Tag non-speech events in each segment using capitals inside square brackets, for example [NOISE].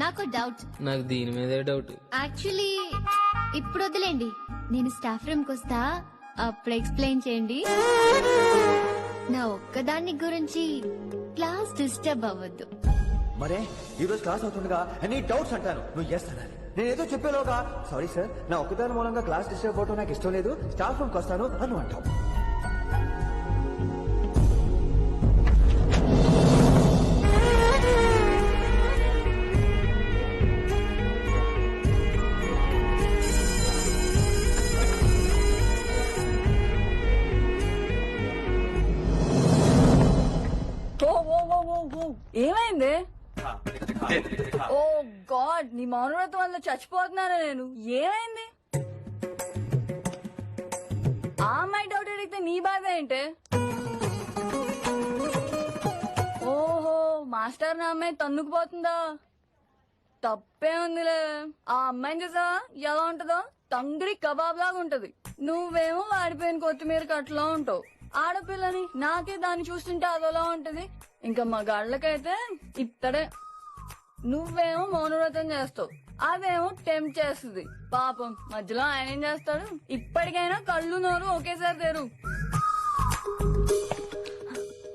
నాకు డౌట్ నాకు దీని మీదే డౌట్ యాక్చువల్లీ ఇప్పుడు వదిలేండి నేను స్టాఫ్ రూమ్కి వస్తా అప్పుడు ఎక్స్ప్లెయిన్ చేయండి. నా ఒక్కదాన్ని గురించి క్లాస్ డిస్టర్బ్ అవ్వద్దు. మరే ఈ రోజు క్లాస్ అవుతుండగా ఎనీ డౌట్స్ అంటాను. నువ్వు ఎస్ అనాలి నేను ఏదో చెప్పేలోగా సారీ సార్ నా ఒక్కదాని మూలంగా క్లాస్ డిస్టర్బ్ అవటం నాకు ఇష్టం లేదు. స్టాఫ్ రూమ్కి వస్తాను అని అంటావు. ఏమైంది? ఓ గాడ్ నీ మౌనవ్రతం వల్ల చచ్చిపోతున్నాను నేను? ఏమైంది? ఆ అమ్మాయి డౌట్ అడిగితే నీ బాధ ఏంటి? ఓహో మాస్టర్ నా అమ్మాయి తన్నుకుపోతుందా? తప్పే ఉందిలే. ఆ అమ్మాయిని చూసావా? ఎలా ఉంటుందో? తంగిడి కబాబ్ లాగా ఉంటది. నువ్వేమో వాడిపోయిన కొత్తిమీర కట్లా ఉంటావు. ఆడపిల్లని నాకే దాన్ని చూస్తుంటే అదోలా ఉంటది? ఇంకా మగాళ్ళకైతే ఇత్తడే. నువ్వేమో మౌనవ్రతం చేస్తావు. అదేమో టెంప్ చేస్తుంది. పాపం మధ్యలో ఆయన ఏం చేస్తాడు? ఇప్పటికైనా కళ్ళు నోరు ఒకేసారి తెరు.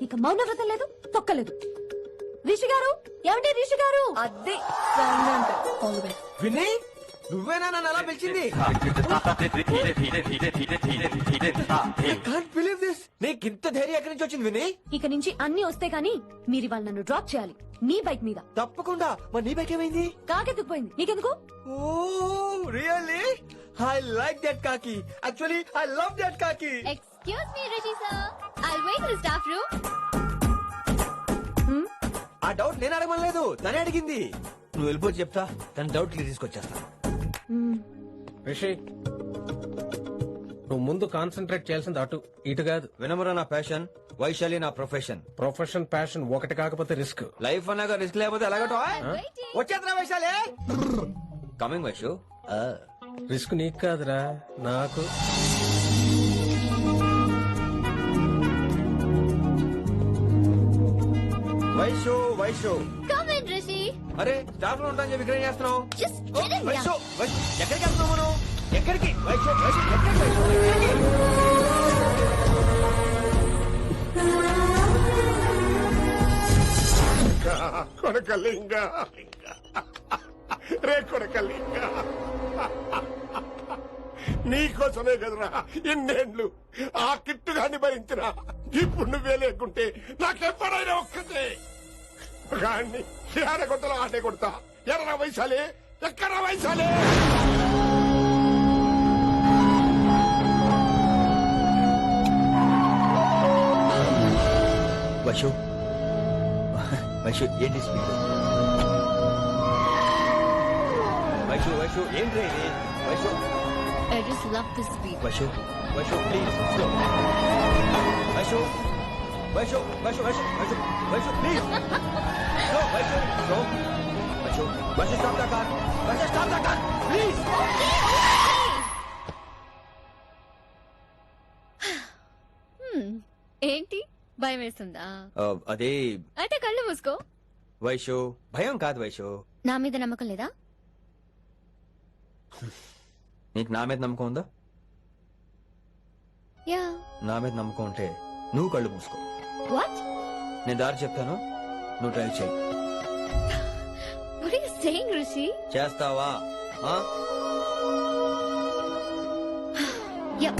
ఇక మౌనవ్రతం లేదు తొక్కలేదు. రిషి గారు ఏమంటే రిషి గారు? అది వినయ్ నువ్వేనా నన్ను అలా పిలిచింది? [LAUGHS] దిస్ నీకు ఇంత ధైర్యం ఎక్కడి నుంచి వచ్చింది వినయ్ ఇక నుంచి అన్ని వస్తే గానీ మీరు ఇవాళ నన్ను డ్రాప్ చేయాలి. నీ బైక్ మీద. తప్పకుండా. మరి నీ బైక్ ఏమైంది? కాకెత్తుకుపోయింది. నీకెందుకు? Oh really? I like that కాకి. యాక్చువల్లీ ఐ లవ్ దట్ కాకి. Excuse me Ruchi sir. I wait in staff room. ఆ డౌట్ నేను అడగలేదు తనే అడిగింది. నువ్వు వెళ్ళిపోతే చెప్తా. తన డౌట్ క్లియర్ తీసుకొచ్చేస్తా. రిషి నువ్వు ముందు కాన్సన్ట్రేట్ చేయాల్సింది అటు ఇటు కాదు. వినమరా నా ప్యాషన్ వైశాలి నా ప్రొఫెషన్ ప్రొఫెషన్ ప్యాషన్ ఒకటి కాకపోతే రిస్క్ లైఫ్ అన్నాక రిస్క్ లేకపోతే ఎలాగటో? వచ్చేద్రా వైశాలి! కమింగ్ వైషు. రిస్క్ నీకు కాదురా నాకు. వైషు వైషు. కమ్ ఇన్ రిషి అరే స్టాఫ్లో ఉంటాను చెప్పి ఇక్కడ ఏం చేస్తున్నావు? Just oh, get in Vaishu Vaishu ఎక్కడికి వెళ్తున్నావు మనం? ఎక్కడికి? కొడకలింగ రే కొడకలింగ నీకోసమే కదరా ఇన్నేండ్లు. ఆ కిట్టుగాన్ని భరించిన. ఇప్పుడు నువ్వే లేకుంటే నాకెప్పుడైనా ఒక్కతే. గాన్ని ఆడగొట్టలో ఆటే కొడతా. ఎర్ర వయసాలే ఎక్కడ వయసాలే వైషు వైషు ఏంటి స్పీడ్ వైషు వైషు ఏంటి ఇది? Vaishu I just love this speed Vaishu Vaishu please slow Vaishu Vaishu Vaishu Vaishu Vaishu Vaishu please slow Vaishu slow Vaishu Vaishu stop the car Vaishu stop the car please ఏంటి? భయం వేస్తుందా అదే. అయితే కళ్ళు మూసుకో. వైషు భయం కాదు వైషు. నా మీద నమ్మకం లేదా? నీకు నా మీద నమ్మకం ఉందా? యా. నా మీద నమ్మకం ఉంటే నువ్వు కళ్ళు మూసుకో. వాట్ నేను దారి చెప్తాను నువ్వు ట్రై చేయి what are you saying Rishi చేస్తావా? ఆ? [SIGHS] యా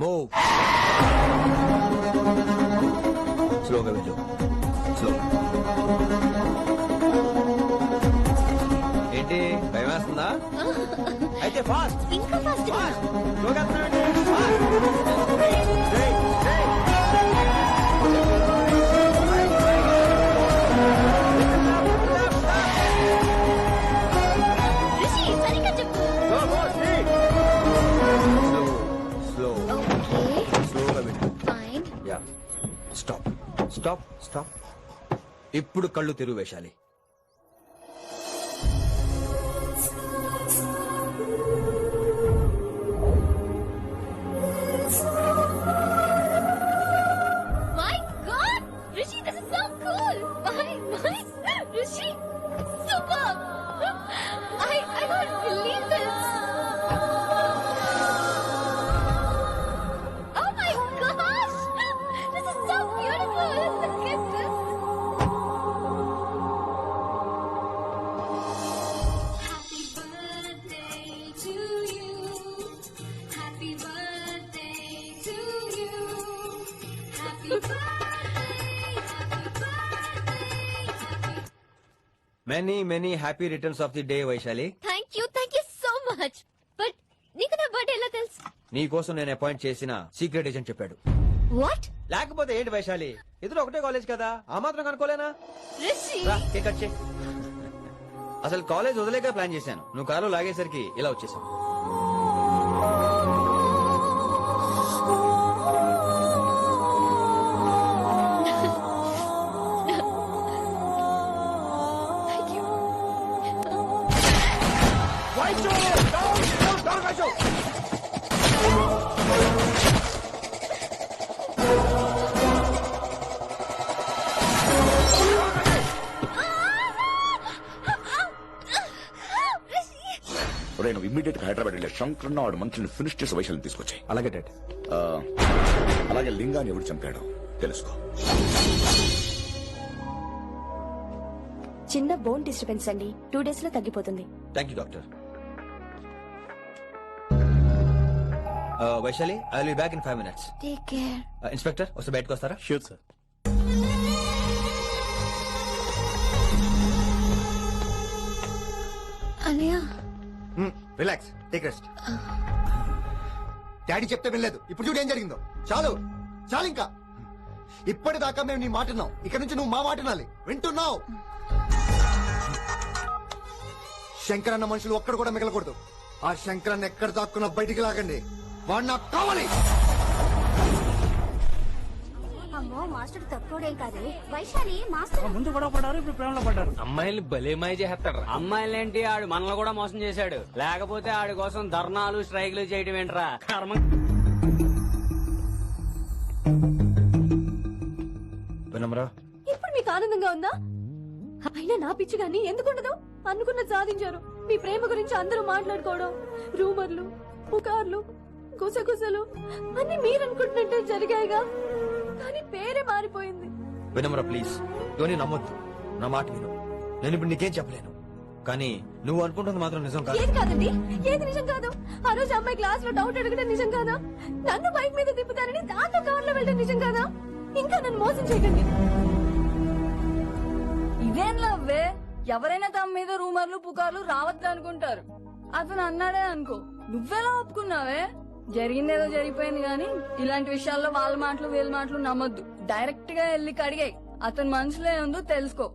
మూవ్ స్లోగా వెళ్ళు స్లో ఏంటి భయం వేస్తుందా అయితే ఫాస్ట్ ఇంకా ఫాస్ట్ స్లోగా? ఫాస్ట్. ఇప్పుడు కళ్ళు తెరువేశాలి many many happy returns of the day Vaishali thank you thank you so much but నీకు నా బర్త్డే ఎలా తెలుసు? నీ కోసం నేను అపాయింట్ చేసిన సీక్రెట్ ఏజెంట్ చెప్పాడు. వాట్ లేకపోతే ఏంటి వైశాలి ఇద్దరు ఒకటే కాలేజ్ కదా. ఆ మాత్రం కనుకోలేనా రిషి రా, కేక్ కట్ చేయి. అసలు కాలేజ్ వదిలేక ప్లాన్ చేశాను. నువ్వు కారు లాగేసరికి ఇలా వచ్చేసావు. శంకరన్న వాడు మనుషుల్ని ఫినిష్ చేసి వైశాల్యం తీసుకొచ్చాయి. అలాగే డాడ్. అలాగే లింగాన్ని ఎవడు చంపాడో తెలుసుకో. చిన్న బోన్ డిస్టర్బెన్స్ అండి. టూ డేస్లో తగ్గిపోతుంది. Thank you doctor Vaishali I will back in five minutes take care inspector వస్తే బయటకు వస్తారా? షూర్ సార్ అనియా రిలాక్స్ టేక్ రెస్ట్ డాడీ చెప్తే వినలేదు. ఇప్పుడు చూడు ఏం జరిగిందో. చాలు చాలు ఇంకా. ఇప్పటిదాకా మేము నీ మాటన్నాం ఇక్కడ నుంచి నువ్వు మా మాటనాలి వింటున్నావు. శంకర్ అన్న మనుషులు ఒక్కడ కూడా మిగలకూడదు. ఆ శంకరన్న ఎక్కడ దాక్కున్నా బయటికి లాగండి. వాడు నాకు కావాలి. అమ్మో మాస్టర్ తక్కువడేం కాదు. వైశాలి మాస్టర్ ముందు గొడవ పడ్డారు ఇప్పుడు ప్రేమలో పడ్డారు. అమ్మాయిల్ని భలే మాయ చేస్తాడు అమ్మాయిలేంటి ఆడు మనల్ని కూడా మోసం చేశాడు. లేకపోతే ఆడి కోసం ధర్నాలు స్ట్రైక్లు చేయడం ఏంట్రా? కర్మ వినమ్రా. ఇప్పుడు మీకు ఆనందంగా ఉందా? అయినా నా పిచ్చి గాని ఎందుకుండదు అనుకున్న సాధించారు. మీ ప్రేమ గురించి అందరూ మాట్లాడుకోవడం రూమర్లు పుకార్లు గుసగుసలు అన్ని మీరు అనుకుంటున్నట్టే జరిగాయిగా. కానీ పేరే మారిపోయింది. వినమ్రా ప్లీజ్ ఇవన్నీ నమ్మొద్దు. నా మాట విను. నేను ఇప్పుడు నీకేం చెప్పలేను. కానీ నువ్వు అనుకుంటుంది మాత్రం నిజం కాదు. ఏది కాదండి? ఏది నిజం కాదు? ఆ రోజు అమ్మాయి క్లాస్లో డౌట్ అడగడం నిజం కాదా? నన్ను బైక్ మీద తిప్పుతారని దాంతో కార్లో వెళ్ళడం నిజం కాదా? ఇంకా నన్ను మోసం చేయకండి. ఇదేం లవ్వే? ఎవరైనా తమ మీద రూమర్లు పుకార్లు రావద్దు అనుకుంటారు. అతను అన్నాడే అనుకో. నువ్వెలా ఒప్పుకున్నావే? జరిగిందేదో జరిగిపోయింది కానీ ఇలాంటి విషయాల్లో వాళ్ళ మాటలు వీళ్ళ మాటలు నమ్మొద్దు. డైరెక్ట్గా వెళ్ళి కడిగాయి. అతని మనసులో ఏందో తెలుసుకో.